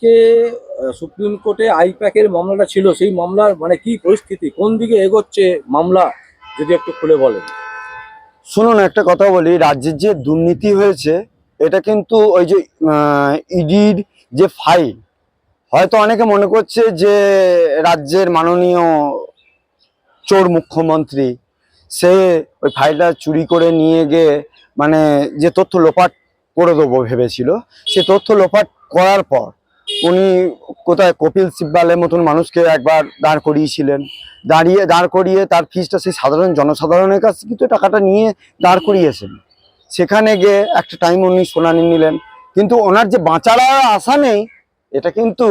আজকে সুপ্রিম কোর্টে আইপ্যাকের মামলাটা ছিল, সেই মামলার মানে কি পরিস্থিতি? কোন দিকে এগোচ্ছে মামলা? যদি একটু খুলে বলেন। শুনুন, একটা কথা বলি, রাজ্যের যে দুর্নীতি হয়েছে, এটা কিন্তু ওই যে ইডির যে ফাইল, হয়তো অনেকে মনে করছে যে রাজ্যের মাননীয় চোর মুখ্যমন্ত্রী, সে ওই ফাইলটা চুরি করে নিয়ে গিয়ে মানে যে তথ্য লোপাট করে দেবো ভেবেছিল, সে তথ্য লোপাট করার পর উনি কোথায় কপিল সিব্বালের মতন মানুষকে একবার দাঁড় করিয়েছিলেন। দাঁড়িয়ে, দাঁড় করিয়ে তার ফিজটা সেই সাধারণ জনসাধারণের কাছ থেকে টাকাটা নিয়ে দাঁড় করিয়েছেন। সেখানে গিয়ে একটা টাইম উনি শুনানি নিলেন। কিন্তু ওনার যে বাঁচার আশা নেই, এটা কিন্তু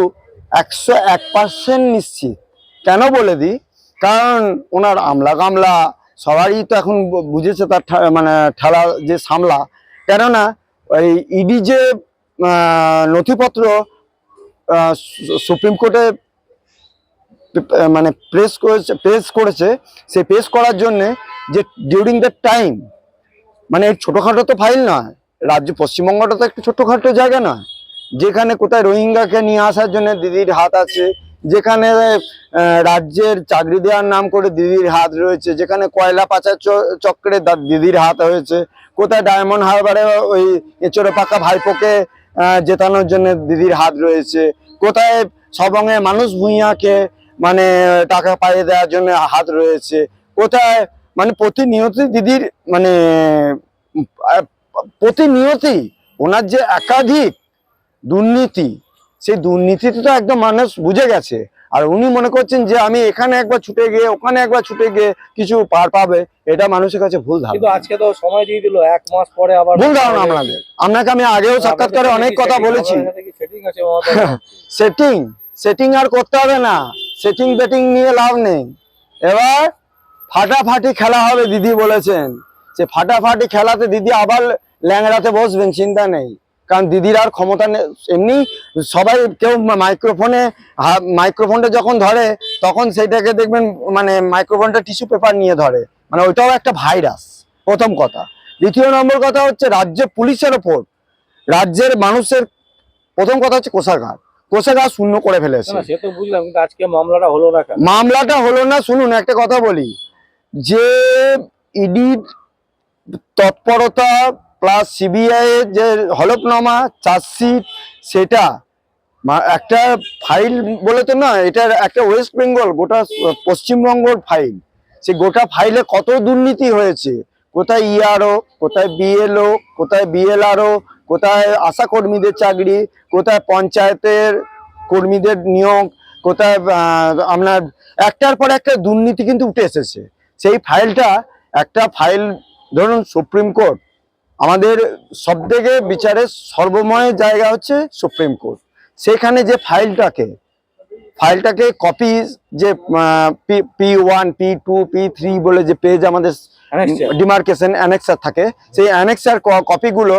একশো এক পার্সেন্ট নিশ্চিত। কেন বলে দিই? কারণ ওনার আমলা গামলা সবারই তো এখন বুঝেছে তার মানে ঠেলা যে সামলা। কেননা ওই ইডি যে নথিপত্র সুপ্রিম কোর্টে মানে প্রেস করেছে প্রেস করেছে, সেই প্রেস করার জন্য যে ডিউরিং দ্য টাইম মানে ছোটোখাটো তো ফাইল নয়, রাজ্য পশ্চিমবঙ্গটা তো একটু ছোটোখাটো জায়গা নয়, যেখানে কোথায় রোহিঙ্গাকে নিয়ে আসার জন্য দিদির হাত আছে, যেখানে রাজ্যের চাকরি দেওয়ার নাম করে দিদির হাত রয়েছে, যেখানে কয়লা পাচার চক্রে দিদির হাত হয়েছে, কোথায় ডায়মন্ড হারবারে ওই এচড়ে পাকা ভাইপোকে জেতানোর জন্য দিদির হাত রয়েছে। কোথায় সবঙ্গে মানুষ ভূঁইয়াকে মানে টাকা পাইয়ে দেওয়ার জন্য হাত রয়েছে। কোথায় মানে প্রতিনিয়ত দিদির মানে প্রতিনিয়তি ওনার যে একাধিক দুর্নীতি, সেই দুর্নীতিতে তো একদম মানুষ বুঝে গেছে। আর উনি মনে করছেন যে আমি এখানে একবার ছুটে গিয়ে ওখানে একবার ছুটে গিয়ে কিছু পার পাবে এটা মানুষের কাছে ভুল কিন্তু ধারণা আজকে তো সময় দিয়ে দিল এক মাস পরে আবার ভুল ধারণা আপনাদের। আপনাকে আমি আগেও সাক্ষাৎকারে অনেক কথা বলেছি। সেটিং সেটিং সেটিং আর করতে হবে না। সেটিং বেটিং নিয়ে লাভ নেই। এবার ফাটাফাটি খেলা হবে দিদি বলেছেন। সে ফাটাফাটি খেলাতে দিদি আবার ল্যাংড়াতে বসবেন চিন্তা নেই। কারণ দিদির আর ক্ষমতা এমনি সবাই কেউ মাইক্রোফোনে মাইক্রোফোনটা যখন ধরে তখন সেইটাকে দেখবেন মানে মাইক্রোফোনটা টিস্যু পেপার নিয়ে ধরে। মানে ওইটাও একটা ভাইরাস প্রথম কথা। দ্বিতীয় নম্বর কথা হচ্ছে রাজ্য পুলিশের ওপর রাজ্যের মানুষের প্রথম কথা হচ্ছে কোষাগার। কোষাগার শূন্য করে ফেলেছে। আজকে মামলাটা হলো না মামলাটা হলো না শুনুন একটা কথা বলি। যে ইডির তৎপরতা প্লাস সিবিআই এর যে হলফনামা চার্জশিট সেটা একটা ফাইল বলে তো না এটা একটা ওয়েস্ট বেঙ্গল গোটা পশ্চিমবঙ্গর ফাইল সে গোটা ফাইলে কত দুর্নীতি হয়েছে? কোথায় ইআরও কোথায় বিএলও কোথায় বিএলআরও কোথায় আশা কর্মীদের চাকরি, কোথায় পঞ্চায়েতের কর্মীদের নিয়োগ, কোথায় আপনার একটার পর একটা দুর্নীতি কিন্তু উঠে এসেছে। সেই ফাইলটা একটা ফাইল ধরুন সুপ্রিম কোর্ট আমাদের সব থেকে বিচারের সর্বময় জায়গা হচ্ছে সুপ্রিম কোর্ট। সেখানে যে ফাইলটাকে ফাইলটাকে কপি যে P one P two P three বলে যে পেজ আমাদের ডিমার্কেশন অ্যানেক্সার থাকে সেই অ্যানেক্সার কপিগুলো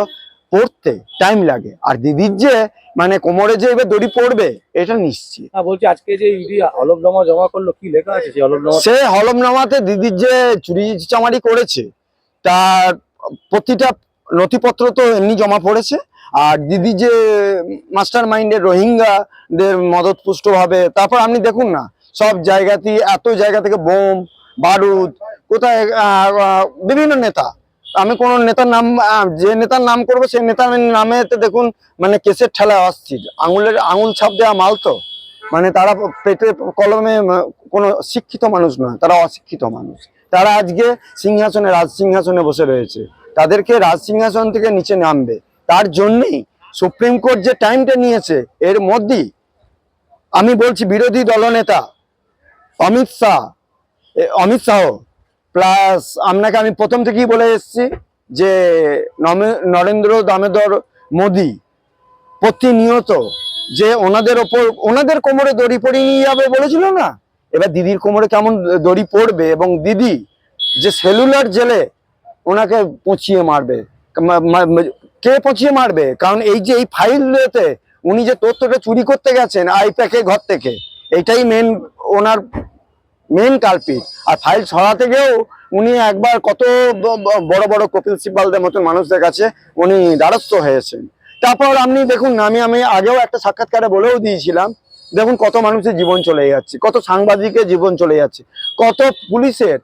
পড়তে টাইম লাগে। আর দিদির যে মানে কোমরে যে এবার দড়ি পড়বে এটা নিশ্চিত। বলছি আজকে যে ইডি হলফনামা জমা করল কি লেখা আছে সেই হলফনামা সে হলমনামাতে দিদির যে চুরি চামারি করেছে তার প্রতিটা নথিপত্র তো এমনি জমা পড়েছে। আর দিদি যে মাস্টার মাইন্ডের রোহিঙ্গাদের ভাবে তারপর আপনি দেখুন না, সব জায়গাতেই এত জায়গা থেকে বোম, বারুদ, কোথায় বিভিন্ন নেতা। আমি কোন নেতার নাম যে নেতার নাম করব, সেই নেতার নামে দেখুন মানে কেসের ঠেলায় অস্থির আঙুলের, আঙুল ছাপ দেওয়া মাল তো। মানে তারা পেটে কলমে কোনো শিক্ষিত মানুষ নয়, তারা অশিক্ষিত মানুষ। তারা আজকে সিংহাসনে রাজ সিংহাসনে বসে রয়েছে। তাদেরকে রাজ সিংহাসন থেকে নিচে নামবে। তার জন্যই সুপ্রিম কোর্ট যে টাইমটা নিয়েছে, এর মধ্যেই আমি বলছি বিরোধী দলনেতা অমিত শাহ অমিত শাহ প্লাস আপনাকে আমি প্রথম থেকেই বলে এসেছি যে নরেন্দ্র দামোদর মোদি প্রতিনিয়ত যে ওনাদের ওপর, ওনাদের কোমরে দড়ি পরিয়ে নিয়ে যাবে বলেছিল না? এবার দিদির কোমরে কেমন দড়ি পড়বে এবং দিদি যে সেলুলার জেলে ওনাকে পচিয়ে মারবে। কে পচিয়ে মারবে? কারণ এই যে এই ফাইলতে উনি যে তথ্যটা চুরি করতে গেছেন আইপ্যাকে ঘর থেকে, এটাই মেন ওনার মেন কালপিট আর ফাইল ছড়াতে গিয়েও উনি একবার কত বড় বড় কপিল সিব্বালদের মতন মানুষদের কাছে উনি দ্বারস্থ হয়েছেন। তারপর আপনি দেখুন, আমি আমি আগেও একটা সাক্ষাৎকারে বলেও দিয়েছিলাম, দেখুন কত মানুষের জীবন চলে যাচ্ছে, কত সাংবাদিকের জীবন চলে যাচ্ছে, কত পুলিশের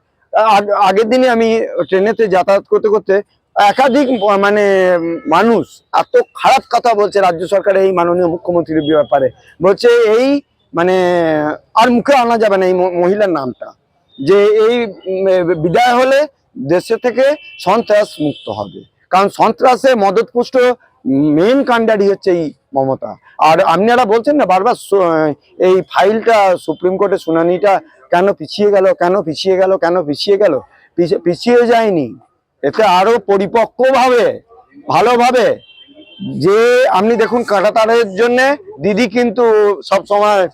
আগের দিনে আমি ট্রেনেতে যাতায়াত করতে করতে একাধিক মানে মানুষ এত খারাপ কথা বলছে রাজ্য সরকারের এই মাননীয় মুখ্যমন্ত্রীর ব্যাপারে। বলছে এই মানে আর মুখে আনা যাবে না এই মহিলার নামটা। যে এই বিদায় হলে দেশে থেকে সন্ত্রাস মুক্ত হবে। কারণ সন্ত্রাসে মদতপুষ্ট মেন কাণ্ডারি হচ্ছে এই মমতা। আর আপনারা বলছেন না, বারবার এই ফাইলটা সুপ্রিম কোর্টে শুনানিটা কেন পিছিয়ে গেল, কেন পিছিয়ে গেল, কেন পিছিয়ে গেল? পিছে- পিছিয়ে যায়নি। এতে আরও পরিপক্কভাবে, ভালোভাবে, যে আপনি দেখুন কাটাতারের জন্য দিদি কিন্তু সব সময়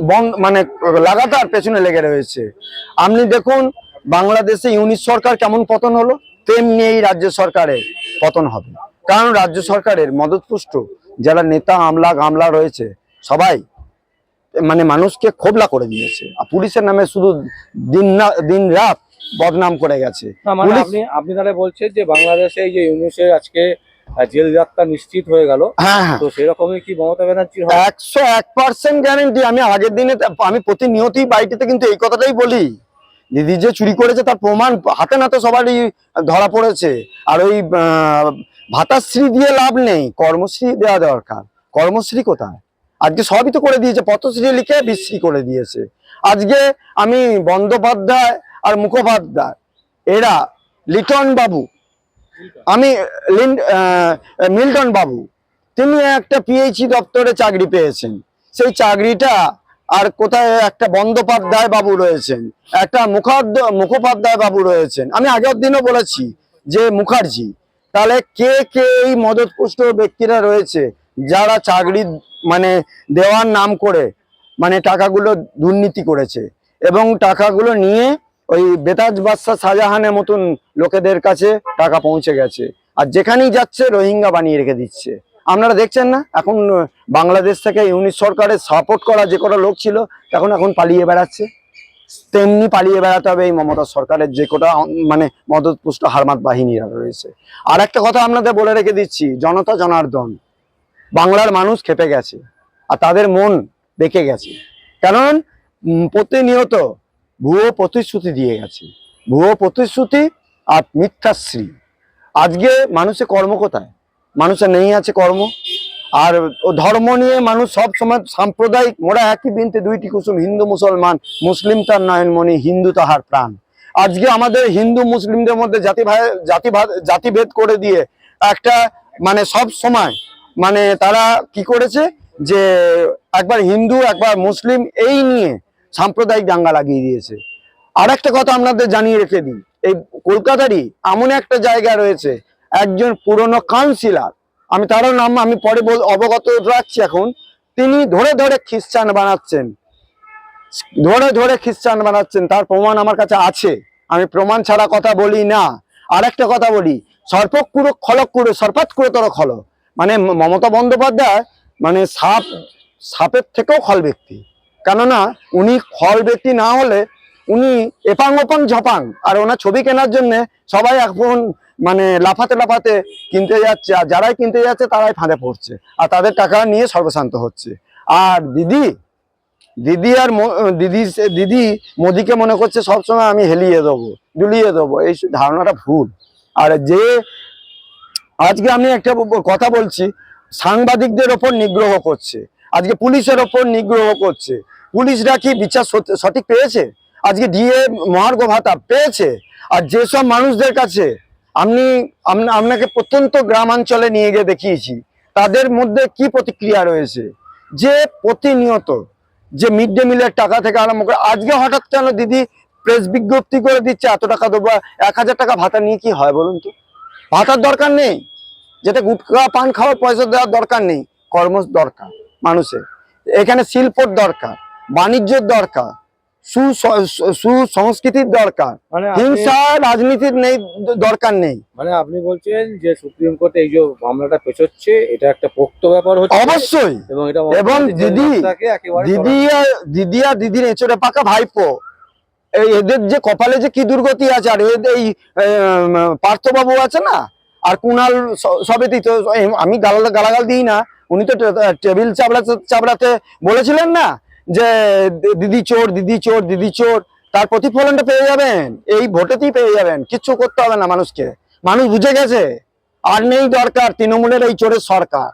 বন্ধ মানে লাগাতার পেছনে লেগে রয়েছে। আপনি দেখুন বাংলাদেশে ইউনিট সরকার কেমন পতন হলো? তেমনি এই রাজ্য সরকারের পতন হবে। কারণ রাজ্য সরকারের মদতপুষ্ট যারা নেতা আমলা গামলা রয়েছে সবাই মানে মানুষকে খোবলা করে দিয়েছে। আর পুলিশের নামে শুধু দিন না দিন রাত বদনাম করে গেছে। মানে আপনি আপনি তাহলে বলছেন যে বাংলাদেশে এই যে ইউনুসের আজকে জেল যাত্রা নিশ্চিত হয়ে গেল। হ্যাঁ হ্যাঁ। তো সেরকমই কি মমতা ব্যানার্জির হবে একশো এক পার্সেন্ট গ্যারেন্টি আমি আগের দিনে আমি প্রতিনিয়তই বাড়িতে কিন্তু এই কথাটাই বলি। দিদি যে চুরি করেছে তার প্রমাণ হাতে নাতে সবারই ধরা পড়েছে। আর ওই ভাতাশ্রী দিয়ে লাভ নেই, কর্মশ্রী দেওয়া দরকার। কর্মশ্রী কোথায়? আজকে সবই তো করে দিয়েছে, পথশ্রী লিখে বিশ্রী করে দিয়েছে। আজকে আমি বন্দ্যোপাধ্যায় আর মুখোপাধ্যায়, এরা লিটন বাবু আমি মিল্টন বাবু তিনি একটা পিএইচি দপ্তরে চাকরি পেয়েছেন। সেই চাকরিটা আর কোথায় একটা বন্দ্যোপাধ্যায় বাবু রয়েছেন, একটা মুখাদ্দ মুখোপাধ্যায় বাবু রয়েছেন। আমি আগের দিনও বলেছি যে মুখার্জি, তাহলে কে কে এই মদতপুষ্ট ব্যক্তিরা রয়েছে যারা চাকরি মানে দেওয়ার নাম করে মানে টাকাগুলো দুর্নীতি করেছে এবং টাকাগুলো নিয়ে ওই বেতাজ বাদশাহ শাহজাহানের মতন লোকেদের কাছে টাকা পৌঁছে গেছে। আর যেখানেই যাচ্ছে, রোহিঙ্গা বানিয়ে রেখে দিচ্ছে। আপনারা দেখছেন না? এখন বাংলাদেশ থেকে ইউনিট সরকারের সাপোর্ট করা যে কটা লোক ছিল, এখন এখন পালিয়ে বেড়াচ্ছে। তেমনি পালিয়ে বেড়াতে হবে এই মমতা সরকারের যে কটা মানে মদতপুষ্ট হারমাত বাহিনীরা রয়েছে। আর একটা কথা আপনাদের বলে রেখে দিচ্ছি, জনতা জনার্দন, বাংলার মানুষ খেপে গেছে, আর তাদের মন বেঁকে গেছে। কারণ প্রতিনিয়ত ভুয়ো প্রতিশ্রুতি দিয়ে গেছে। ভুয়ো প্রতিশ্রুতি আর মিথ্যাশ্রী। আজকে মানুষের কর্ম কোথায়? মানুষের নেই আছে কর্ম। আর ধর্ম নিয়ে মানুষ সব সময় সাম্প্রদায়িক, মোরা একই বিনতে দুইটি কুসুম, হিন্দু, মুসলমান, মুসলিম তার নয়নমণি, হিন্দু তাহার প্রাণ। আজকে আমাদের হিন্দু, মুসলিমদের মধ্যে জাতি জাতি জাতিভেদ করে দিয়ে একটা মানে সব সময় মানে তারা কি করেছে যে একবার হিন্দু, একবার মুসলিম, এই নিয়ে সাম্প্রদায়িক দাঙ্গা লাগিয়ে দিয়েছে। আর একটা কথা আপনাদের জানিয়ে রেখে দিই, এই কলকাতারই এমন একটা জায়গা রয়েছে একজন পুরনো কাউন্সিলার আমি তারও নাম, আমি পরে অবগত রাখছি এখন। তিনি ধরে ধরে খ্রিস্টান বানাচ্ছেন। ধরে ধরে খ্রিস্টান বানাচ্ছেন। তার প্রমাণ আমার কাছে আছে। আমি প্রমাণ ছাড়া কথা বলি না। আর একটা কথা বলি। সর্পক কুরো খলক কুরো সর্পাত কুরো তর খল। মানে মমতা বন্দ্যোপাধ্যায় মানে সাপ, সাপের থেকেও খল ব্যক্তি। কেননা, উনি খল ব্যক্তি না হলে উনি এপাং ওপাং ঝপাং। আর ওনার ছবি কেনার জন্যে সবাই এখন মানে লাফাতে লাফাতে কিনতে যাচ্ছে, আর যারাই কিনতে যাচ্ছে তারাই ফাঁদে পড়ছে, আর তাদের টাকা নিয়ে সর্বশান্ত হচ্ছে। আর দিদি দিদি আর দিদি দিদি মোদিকে মনে করছে, সবসময় আমি হেলিয়ে দেবো, দুলিয়ে দেবো, এই ধারণাটা ভুল। আর যে, আজকে আমি একটা কথা বলছি, সাংবাদিকদের ওপর নিগ্রহ করছে, আজকে পুলিশের ওপর নিগ্রহ করছে। পুলিশরা কি বিচার সঠিক পেয়েছে? আজকে ডিএ মহার্ঘ ভাতা পেয়েছে? আর যেসব মানুষদের কাছে আম- আপনাকে প্রত্যন্ত গ্রামাঞ্চলে নিয়ে গিয়ে দেখিয়েছি। তাদের মধ্যে কি প্রতিক্রিয়া রয়েছে? যে প্রতিনিয়ত যে মিড ডে মিলের টাকা থেকে আরম্ভ করে, আজকে হঠাৎ কেন দিদি প্রেস বিজ্ঞপ্তি করে দিচ্ছে, এত টাকা দেবো, এক হাজার টাকা ভাতা নিয়ে কি হয় বলুন তো? ভাতার দরকার নেই। যেটা গুটখা পান খাওয়ার পয়সা দেওয়ার দরকার নেই। কর্ম দরকার মানুষের। এখানে শিল্পর দরকার, বাণিজ্যের দরকার। সুসংস্কৃতির দরকার। মানে হিংসা রাজনীতির নেই দরকার নেই। মানে আপনি বলছেন যে সুপ্রিম কোর্টে এই যে মামলাটা পেছোচ্ছে এটা একটা পোক্ত ব্যাপার হচ্ছে। অবশ্যই। এবং দিদি- দিদি আর দিদি আর দিদির এচড়ে পাকা ভাইপো। এদের যে কপালে যে কি দুর্গতি আছে আর এদের এই পার্থবাবু আছে না আর কুণাল স- সবেতেই তো আমি গালাগাল দিই না উনি তো টেবিল চাপড়া চাপড়াতে বলেছিলেন না যে দিদি চোর দিদি চোর দিদি চোর, তার প্রতিফলনটা পেয়ে যাবেন। এই ভোটেতেই পেয়ে যাবেন। কিচ্ছু করতে হবে না মানুষকে। মানুষ বুঝে গেছে। আর নেই দরকার তৃণমূলের এই চোরের সরকার।